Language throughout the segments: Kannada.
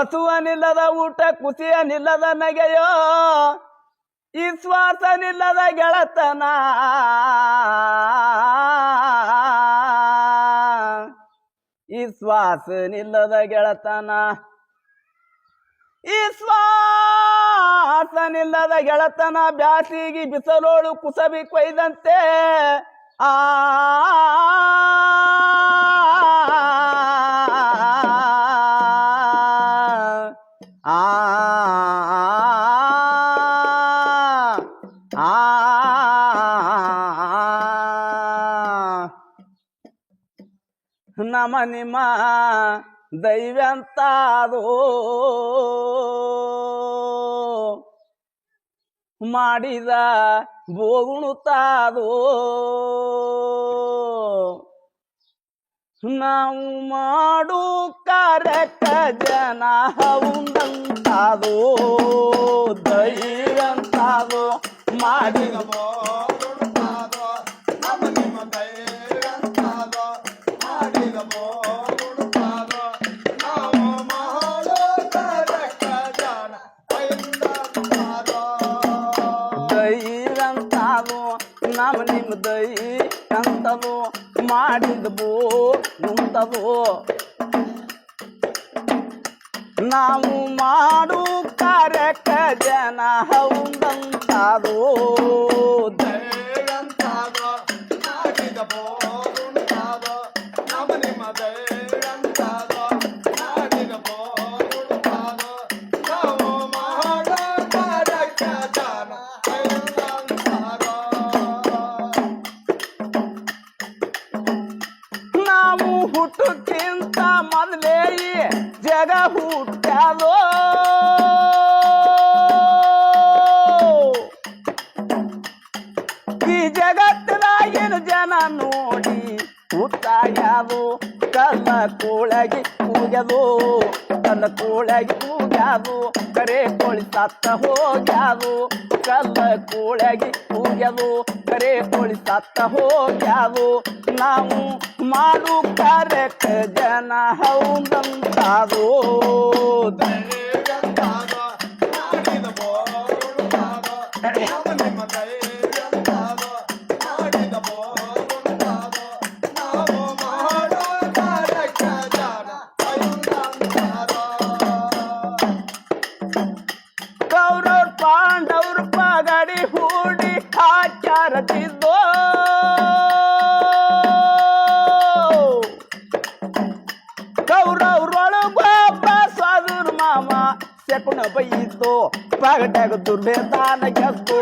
ಹಸುವನಿಲ್ಲದ ಊಟ, ಕುಸಿಯನಿಲ್ಲದ ನಗೆಯೋ, ಈ ಶ್ವಾಸನಿಲ್ಲದ ಗೆಳತನ. ಈ ಶ್ವಾಸನಿಲ್ಲದ ಗೆಳತನ. ಈ ಗೆಳತನ ಬ್ಯಾಸಿಗಿ, ಬಿಸಲೋಳು ಕುಸಬಿ ಕೊಯ್ದಂತೆ. ಆ ನಮ ನಿಮ್ಮ ದೈವಂತಾದೋ ಮಾಡಿದ ಬೋಗುಣುತ್ತಾದೋ ನಾವು ಮಾಡು ಕಾರ್ಯಕ್ಕ ಜನ ಹೌದಂತಾದೋ ದೈವಂತಾದೋ ಮಾಡಿದ ದೈವಂತಾದೋ ನಮ್ಮ ದೈ ಅಂತವು ಮಾಡಿದ ಬೋ ಉಂಟದೋ ನಾವು ಮಾಡು ಕಾರ್ಯಕ್ಕ ಜನ ಹೌದಂತಾದೋ ಜಗ ಹುಟ್ಟ್ಯಾದೋ ಈ ಜಗತ್ತಿನಾಗಿನ ಜನ ನೋಡಿ ಹುಟ್ಟಾಗ್ಯಾದು ಕಲ್ಲ ಕೂಳಗಿ ಕೂಗ್ಯದು ಕಲ್ಲ ಕೂಳಗಿ ಕೂಗ್ಯಾದು ಕರೆ ಕೋಳಿ ಸತ್ತ ಹೋಗ್ಯಾದು ಕಲ್ಲ ಕೂಳಗಿ ಕೂಗ್ಯದು ಕರೆ ಕೋಳಿ ಸತ್ತ ಹೋಗ್ಯಾದು ನಾವು ಮಾಡು ಕಾರ್ಯಕ್ಕ ಜನ ಹೌದಂತಾದು ಕೌರವ್ರ పగటాక దుర్వేదానకెంతు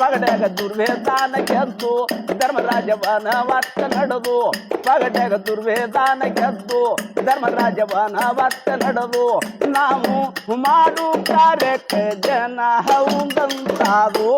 పగటాక దుర్వేదానకెంతు ధర్మరాజవన వర్త నడదు పగటాక దుర్వేదానకెంతు ధర్మరాజవನ వర్ತ నడదు నాము మాడు కారెక్క జన ఉందంతాదు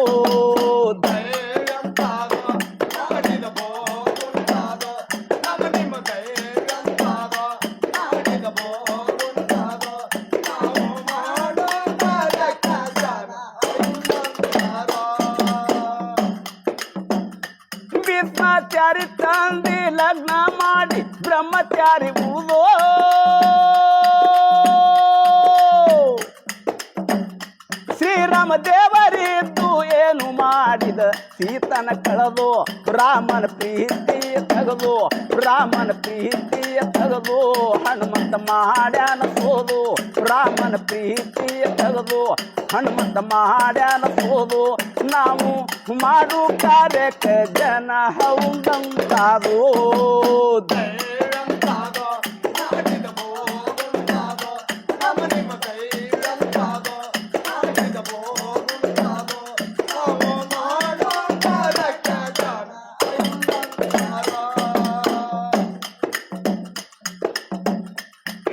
ಶ್ರೀರಾಮ ದೇವರಿತ್ತು ಏನು ಮಾಡಿದ? ಸೀತನ ಕಳೆದು ರಾಮನ ಪ್ರೀತಿ ತಗದು, ರಾಮನ ಪ್ರೀತಿ ತಗದು, ಹನುಮಂತ ಮಾಡ್ಯಾನ ಸೋದು, ರಾಮನ ಪ್ರೀತಿ ತಗದು, ಹನುಮಂತ ಮಾಡ್ಯಾನ ಸೋದು. ನಾವು ಮಾಡು ಕಾರ್ಯಕ್ಕೆ ಜನ ಹೌದಂತಾದೋ.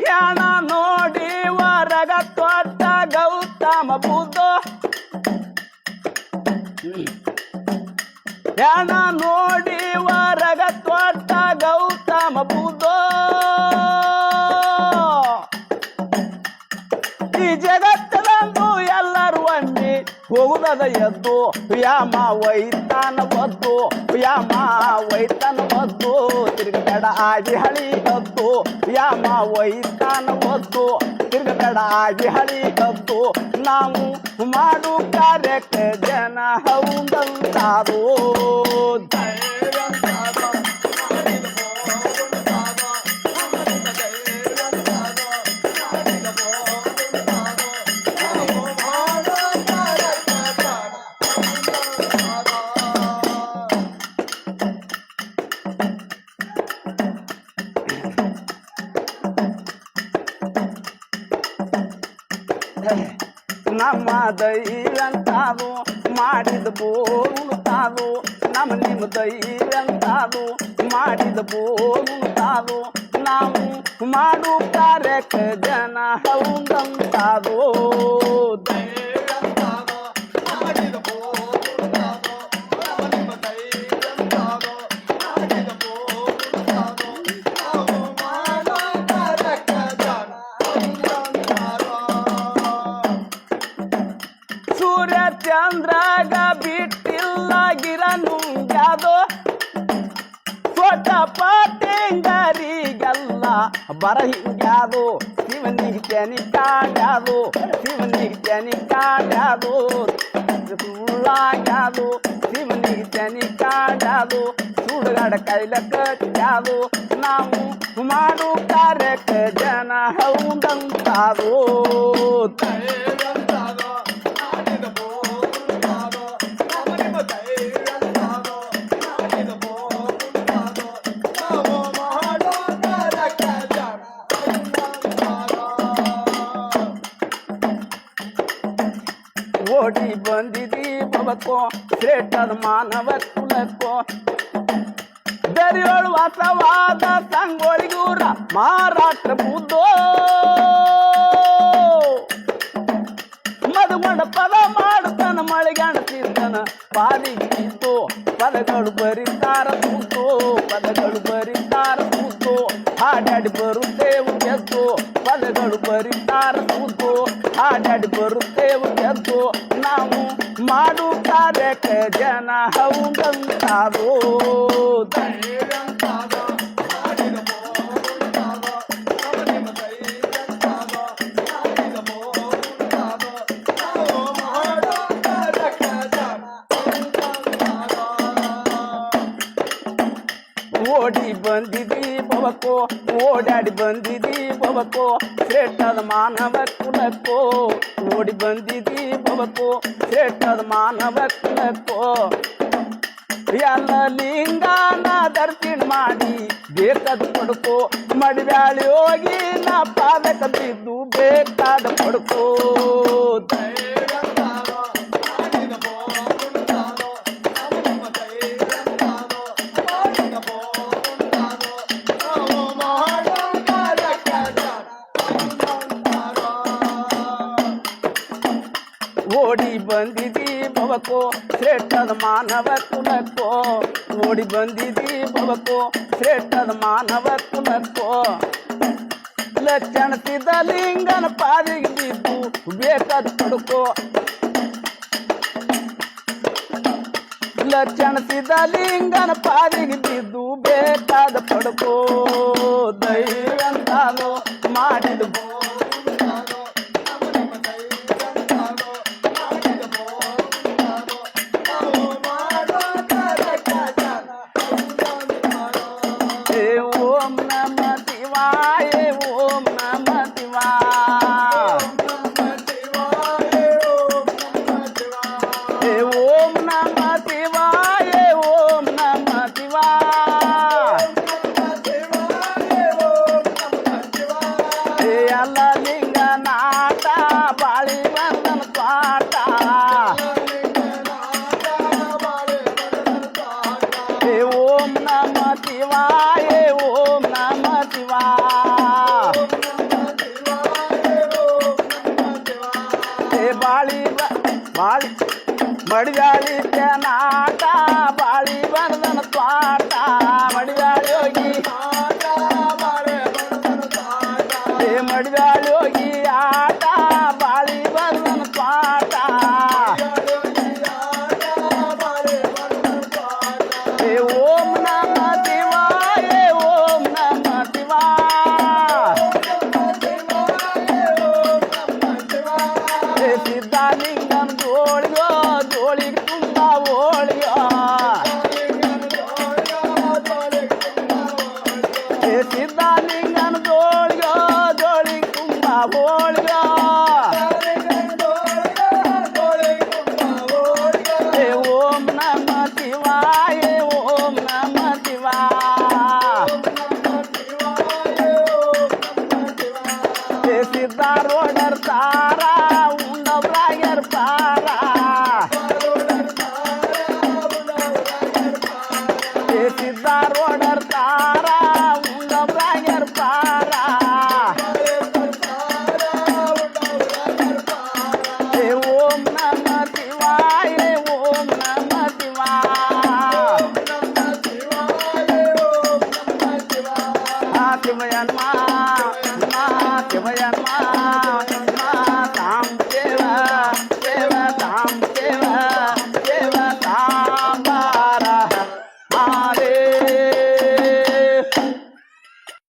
ಯಾಣ ನೋಡಿ ವರಗ ತೊಟ್ಟ ಗೌತಮ ಬುದ್ಧ. ಧ್ಯಾನ ನೋಡಿ ವರಗ ತೊಟ್ಟ ಗೌತಮ ಬುದ್ಧ. ಹೋಗುದದ ಎದ್ದು ಯಾಮ ವೈತಾನ ಬದ್ದು ಯಾಮ ವೈತನ ಒದ್ದು ತಿರುಗಬೇಡ ಆಗಿ ಹಳಿ ಕದ್ದು ಯಾಮ ವೈತನ ಬದ್ದು ತಿರುಗಬೇಡ ಆಗಿ ಹಳಿ ಕದ್ದು. ನಾವು ಮಾಡು ಕಾರ್ಯಕ್ಕೆ ಜನ ಹೌದಂತಾರೋ. ನಮ್ಮ ದೈವಂತಾವು ಮಾಡಿದ ಬೋರುತ್ತಾದು ನಮ್ಮ ನಿಮ್ಮ ದೈವಂತಾವು ಮಾಡಿದ ಬೋರುತ್ತಾದು ನಾವು ಮಾಡು ಕಾರ್ಯಕ್ಕೆ ಜನ ಹೌದಂತಾವು. ಸೂರ್ಯ ಬರ ಹಿಂಗ್ಯಾದು ಶಿವನಿಗೆ ತೆನಿ ಕಾಡ್ಯಾದು ಶಿವನಿಗೆ ತೆನಿ ಕಾಡ್ಯಾದು ಸುಳ್ಳಾಗ್ಯಾದು ಶಿವನಿಗೆ ತೆನಿ ಕಾಡ್ಯಾದು ಸುಡುಗಾಡ ಕೈಲ ಕಟ್ಟ್ಯಾದು ನಾವು ಮಾಡು ಕಾರ್ಯಕ್ಕೆ ಜನ ಹೌದಂತಾದು ಓಡಿ ಬಬಕೋ ಶ್ರೇಷ್ಠದ ಮಾನವ ಕುಲಕ್ಕೋ ಬೆರೆಯೋಳು ವಾಸವಾದ ಸಂಗೋಳಿಗೂರ ಮಹಾರಾಷ್ಟ್ರ ಬುದ್ಧೋ. ಮದುಗೊಂಡ ಪದ ಮಾಡುತ್ತಾನ ಮಳೆಗಾಣತಿದ್ದನ ಪಾಲಿಗಿತ್ತು ಪದಗಳು ಬರೀತಾರ ಕೂತು ಪದಗಳು ಬರೀತಾರ ಕೂತು ಹಾಡಾಡಿ ಬರುತ್ತೇವು ಗೆದ್ದು. ಪದಗಳು ಬರೀತಾರ ಕೂತು ಹಾಡಾಡಿ ಬರುತ್ತೆ ನಾವು ಮಾಡು ಕಾರ್ಯಕ್ಕೆ ಜನ ಹೌದಂತಾರೋ? ಓಡಿ ಬಂದಿದಿ ಬಬಕೋ ಓಡಾಡಿ ಬಂದಿದಿ ಬಬಕೋ ಶ್ರೇಷ್ಠದ ಮಾನವ ಕುಲಕ್ಕೋ. ಓಡಿ ಬಂದಿದಿ ಬಬಕೋ ಶ್ರೇಷ್ಠದ ಮಾನವ ಕುಲಕ್ಕೋ. ಎಲ್ಲ ಲಿಂಗಾನ ದರ್ಶನ ಮಾಡಿ ಬೇಕಾದ ಪಡ್ಕೋ. ಮಡಿದಾಳಿ ಹೋಗಿ ನಾ ಪಾದಕ ಬಿದ್ದು ಬೇಕಾದ ಪಡ್ಕೋ. ಬಬಕೋ ಶ್ರೇಷ್ಠದ ಮಾನವ ಕುಲಕ್ಕೋ ಓಡಿ ಬಂದಿದಿ ಬಬಕೋ ಶ್ರೇಷ್ಠದ ಮಾನವ ಕುಲಕ್ಕೋ ಲಕ್ಷಣಸಿದ ಲಿಂಗನ ಪಾದಿಗೆ ಬಿದ್ದು ಬೇಕಾದ ಪಡ್ಕೋ. ಲಕ್ಷಣಸಿದ ಲಿಂಗನ ಪಾದಿಗೆ ಬಿದ್ದು ಬೇಕಾದ ಪಡ್ಕೋ. ದೈವಂತಾನೋ ಮಾಡಿದ ஓ बढ़ जाली யார் உணர்த்தாரா